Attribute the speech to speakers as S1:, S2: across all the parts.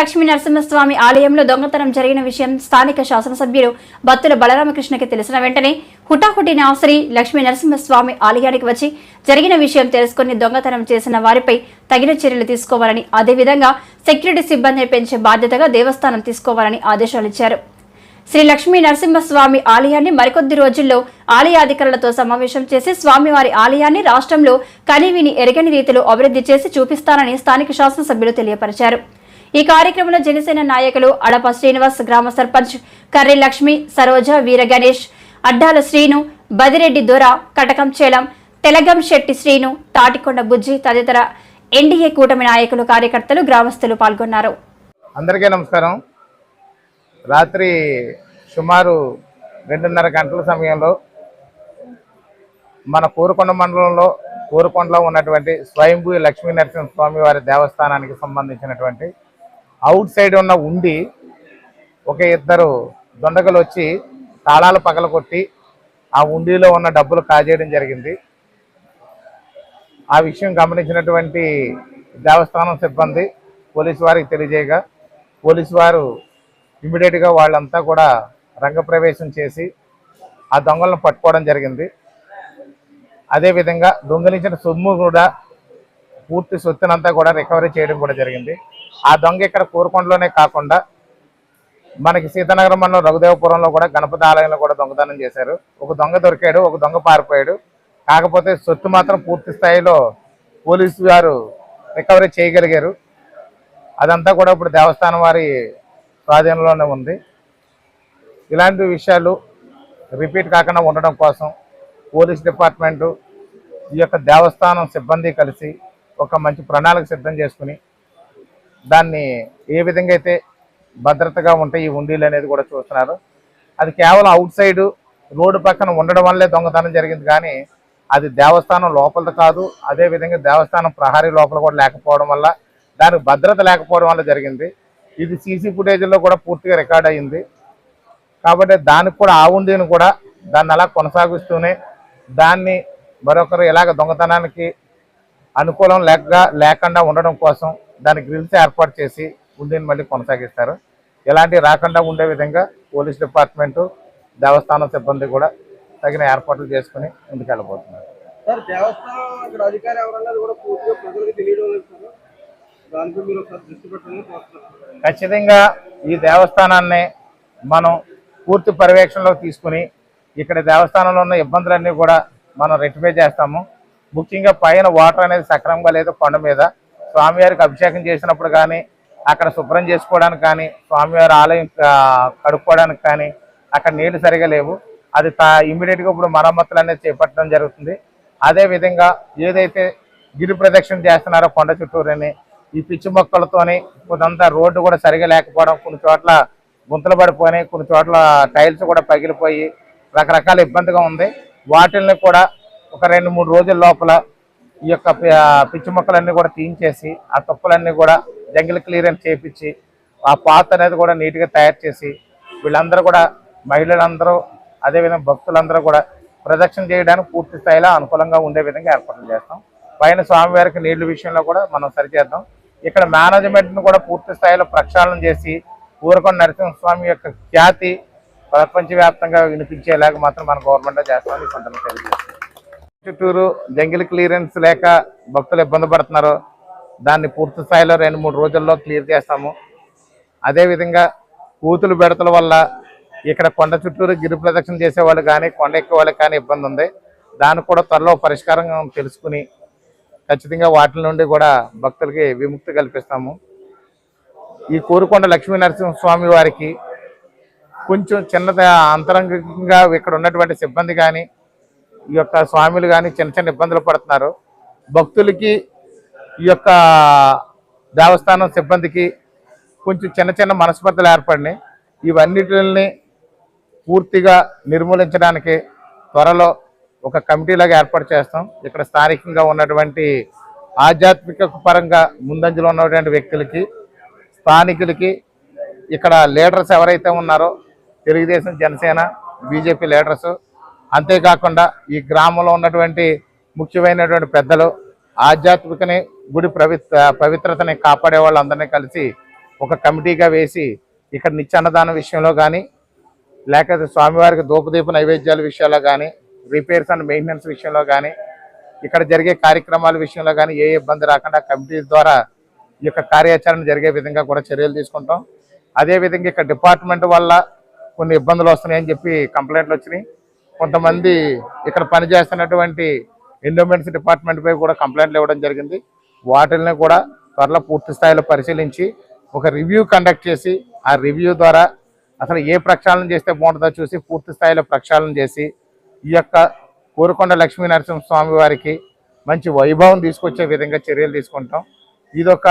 S1: లక్ష్మీ నరసింహస్వామి ఆలయంలో దొంగతనం జరిగిన విషయం స్థానిక శాసనసభ్యులు బత్తుల బలరామకృష్ణకి తెలిసిన వెంటనే హుటాహుటిన శ్రీ లక్ష్మీ నరసింహస్వామి ఆలయానికి వచ్చి జరిగిన విషయం తెలుసుకుని దొంగతనం చేసిన వారిపై తగిన చర్యలు తీసుకోవాలని అదేవిధంగా సెక్యూరిటీ సిబ్బందిని పెంచే బాధ్యతగా దేవస్థానం తీసుకోవాలని ఆదేశాలిచ్చారు శ్రీ లక్ష్మీ నరసింహస్వామి ఆలయాన్ని మరికొద్ది రోజుల్లో ఆలయాధికారులతో సమావేశం చేసి స్వామివారి ఆలయాన్ని రాష్ట్రంలో కనీవిని ఎరగని రీతిలో అభివృద్ధి చేసి చూపిస్తానని స్థానిక శాసనసభ్యులు తెలియపరిచారు. ఈ కార్యక్రమంలో జనసేన నాయకులు అడప శ్రీనివాస్ గ్రామ సర్పంచ్ కర్రి లక్ష్మి సరోజ వీర గణేష్ అడ్డాల శ్రీను బదిరెడ్డి దొర కటకం చేలం తెలగం శెట్టి శ్రీను తాటికొండ బుజ్జి తదితర ఎన్డీఏ కూటమి నాయకులు కార్యకర్తలు గ్రామస్తులు పాల్గొన్నారు.
S2: అందరికీ నమస్కారం. రాత్రి సుమారు రెండున్నర గంటల సమయంలో మన కోరుకొండ మండలంలో కోరుకొండలో ఉన్నటువంటి స్వయంభూ లక్ష్మీ నరసింహ స్వామి వారి దేవస్థానానికి సంబంధించినటువంటి అవుట్ సైడ్ ఉన్న ఉండి ఒక ఇద్దరు దొండగలు వచ్చి తాళాలు పగలగొట్టి ఆ ఉండిలో ఉన్న డబ్బులు కాజేయడం జరిగింది. ఆ విషయం గమనించినటువంటి దేవస్థానం సిబ్బంది పోలీసు వారికి తెలియజేయగా పోలీసు వారు ఇమ్మీడియట్గా వాళ్ళంతా కూడా రంగప్రవేశం చేసి ఆ దొంగలను పట్టుకోవడం జరిగింది. అదేవిధంగా దొంగలించిన సొమ్ము కూడా పూర్తి సొత్తునంతా కూడా రికవరీ చేయడం కూడా జరిగింది. ఆ దొంగ ఇక్కడ కోరుకొండలోనే కాకుండా మనకి సీతానగరం మండలం రఘుదేవపురంలో కూడా గణపతి ఆలయంలో కూడా దొంగతనం చేశారు. ఒక దొంగ దొరికాడు ఒక దొంగ పారిపోయాడు. కాకపోతే సొత్తు మాత్రం పూర్తి స్థాయిలో పోలీసు వారు రికవరీ చేయగలిగారు. అదంతా కూడా ఇప్పుడు దేవస్థానం వారి స్వాధీనంలోనే ఉంది. ఇలాంటి విషయాలు రిపీట్ కాకుండా ఉండడం కోసం పోలీస్ డిపార్ట్మెంటు ఈ యొక్క దేవస్థానం సిబ్బంది కలిసి ఒక మంచి ప్రణాళిక సిద్ధం చేసుకుని దాన్ని ఏ విధంగా అయితే భద్రతగా ఉంటాయి ఈ ఉండీలు అనేది కూడా చూస్తున్నారు. అది కేవలం అవుట్ సైడ్ రోడ్డు పక్కన ఉండడం వల్లే దొంగతనం జరిగింది కానీ అది దేవస్థానం లోపల కాదు అదే విధంగా దేవస్థానం ప్రహారీ లోపల కూడా లేకపోవడం వల్ల దానికి భద్రత లేకపోవడం వల్ల జరిగింది. ఇది సీసీ ఫుటేజ్లో కూడా పూర్తిగా రికార్డ్ అయ్యింది కాబట్టి దానికి కూడా ఆ ఉండీని కూడా దాన్ని అలా కొనసాగిస్తూనే దాన్ని మరొకరు ఇలాగ దొంగతనానికి అనుకూలం లేక లేకుండా ఉండడం కోసం దానికి గ్రిల్స్ ఏర్పాటు చేసి ఉండీని మళ్ళీ కొనసాగిస్తారు. ఇలాంటి రాకుండా ఉండే విధంగా పోలీస్ డిపార్ట్మెంటు దేవస్థానం సిబ్బంది కూడా తగిన ఏర్పాట్లు చేసుకుని ముందుకెళ్ళబోతున్నారు. ఖచ్చితంగా ఈ దేవస్థానాన్ని మనం పూర్తి పర్యవేక్షణలో తీసుకుని ఇక్కడ దేవస్థానంలో ఉన్న ఇబ్బందులన్నీ కూడా మనం రెక్టిఫై చేస్తాము. ముఖ్యంగా పైన వాటర్ అనేది సక్రమంగా లేదు కొండ మీద. స్వామివారికి అభిషేకం చేసినప్పుడు కానీ అక్కడ శుభ్రం చేసుకోవడానికి కానీ స్వామివారి ఆలయం కడుక్కోవడానికి కానీ అక్కడ నీళ్ళు సరిగా లేవు. అది తా ఇమ్మీడియట్గా ఇప్పుడు మరమ్మతులు అనేది చేపట్టడం జరుగుతుంది. అదే విధంగా ఏదైతే గిరి ప్రదక్షిణ చేస్తున్నారో కొండ చుట్టూరని ఈ పిచ్చి మొక్కలతోని కొంతంతా రోడ్డు కూడా సరిగా లేకపోవడం కొన్ని చోట్ల గుంతలు పడిపోయినాయి కొన్ని చోట్ల టైల్స్ కూడా పగిలిపోయి రకరకాల ఇబ్బందిగా ఉంది. వాటిల్ని కూడా ఒక రెండు మూడు రోజుల లోపల ఈ యొక్క పిచ్చి మొక్కలన్నీ కూడా తీయించేసి ఆ తుప్పలన్నీ కూడా జంగిల్ క్లియరెన్స్ చేపించి ఆ పాత అనేది కూడా నీట్గా తయారు చేసి వీళ్ళందరూ కూడా మహిళలందరూ అదేవిధంగా భక్తులందరూ కూడా ప్రదక్షిణ చేయడానికి పూర్తి స్థాయిలో అనుకూలంగా ఉండే విధంగా ఏర్పాట్లు చేస్తాం. పైన స్వామివారికి నీళ్ళ విషయంలో కూడా మనం సరిచేద్దాం. ఇక్కడ మేనేజ్మెంట్ను కూడా పూర్తి స్థాయిలో ప్రక్షాళన చేసి ఊరకొండ నరసింహస్వామి యొక్క ఖ్యాతి ప్రపంచవ్యాప్తంగా వినిపించేలాగా మాత్రం మన గవర్నమెంట్ చేస్తామని ఈ తెలియజేస్తాం చుట్టూరు జంగిల్ క్లియరెన్స్ లేక భక్తులు ఇబ్బంది పడుతున్నారు. దాన్ని పూర్తి స్థాయిలో రెండు మూడు రోజుల్లో క్లియర్ చేస్తాము. అదేవిధంగా కూతులు బెడతల వల్ల ఇక్కడ కొండ చుట్టూరు గిరి ప్రదక్షిణ చేసేవాళ్ళు కానీ కొండ ఎక్కే వాళ్ళకి కానీ ఇబ్బంది ఉంది. దానికి కూడా త్వరలో పరిష్కారం తెలుసుకుని ఖచ్చితంగా వాటి నుండి కూడా భక్తులకి విముక్తి కల్పిస్తాము. ఈ కోరుకొండ లక్ష్మీ నరసింహస్వామి వారికి కొంచెం చిన్న అంతరంగంగా ఇక్కడ ఉన్నటువంటి సిబ్బంది కానీ ఈ యొక్క స్వామిలు కానీ చిన్న చిన్న ఇబ్బందులు పడుతున్నారు. భక్తులకి ఈ యొక్క దేవస్థానం సిబ్బందికి కొంచెం చిన్న చిన్న మనస్పర్ధలు ఏర్పడినాయి. ఇవన్నిటిని పూర్తిగా నిర్మూలించడానికి త్వరలో ఒక కమిటీలాగా ఏర్పాటు చేస్తాం. ఇక్కడ స్థానికంగా ఉన్నటువంటి ఆధ్యాత్మిక పరంగా ముందంజలో ఉన్నటువంటి వ్యక్తులకి స్థానికులకి ఇక్కడ లీడర్స్ ఎవరైతే ఉన్నారో తెలుగుదేశం జనసేన బీజేపీ లీడర్స్ అంతేకాకుండా ఈ గ్రామంలో ఉన్నటువంటి ముఖ్యమైనటువంటి పెద్దలు ఆధ్యాత్మికని గుడి పవిత్ర పవిత్రతని కాపాడే వాళ్ళందరినీ కలిసి ఒక కమిటీగా వేసి ఇక్కడ నిత్యాన్నదానం విషయంలో కానీ లేకపోతే స్వామివారికి దూపదీప నైవేద్యాల విషయాల్లో కానీ రిపేర్స్ అండ్ మెయింటెనెన్స్ విషయంలో కానీ ఇక్కడ జరిగే కార్యక్రమాల విషయంలో కానీ ఏ ఇబ్బంది రాకుండా కమిటీ ద్వారా ఈ యొక్క కార్యాచరణ జరిగే విధంగా కూడా చర్యలు తీసుకుంటాం. అదేవిధంగా ఇక్కడ డిపార్ట్మెంట్ వల్ల కొన్ని ఇబ్బందులు వస్తున్నాయని చెప్పి కంప్లైంట్లు వచ్చినాయి. కొంతమంది ఇక్కడ పనిచేస్తున్నటువంటి ఎండోమెంట్స్ డిపార్ట్మెంట్ పై కూడా కంప్లైంట్లు ఇవ్వడం జరిగింది. వాటిల్ని కూడా త్వరలో పూర్తి స్థాయిలో పరిశీలించి ఒక రివ్యూ కండక్ట్ చేసి ఆ రివ్యూ ద్వారా అసలు ఏ ప్రక్షాళన చేస్తే బాగుంటుందో చూసి పూర్తి స్థాయిలో ప్రక్షాళన చేసి ఈ యొక్క కోరుకొండ లక్ష్మీ స్వామి వారికి మంచి వైభవం తీసుకొచ్చే విధంగా చర్యలు తీసుకుంటాం. ఇదొక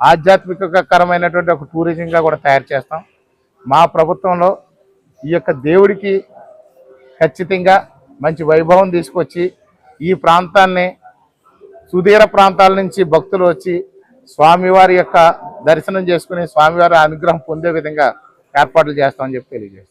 S2: ఆధ్యాత్మికకరమైనటువంటి ఒక టూరిజంగా కూడా తయారు చేస్తాం. మా ప్రభుత్వంలో ఈ యొక్క దేవుడికి ఖచ్చితంగా మంచి వైభవం తీసుకొచ్చి ఈ ప్రాంతాన్ని సుదీర ప్రాంతాల నుంచి భక్తులు వచ్చి స్వామివారి యొక్క దర్శనం చేసుకుని స్వామివారి అనుగ్రహం పొందే విధంగా ఏర్పాట్లు చేస్తామని చెప్పి తెలియజేస్తాం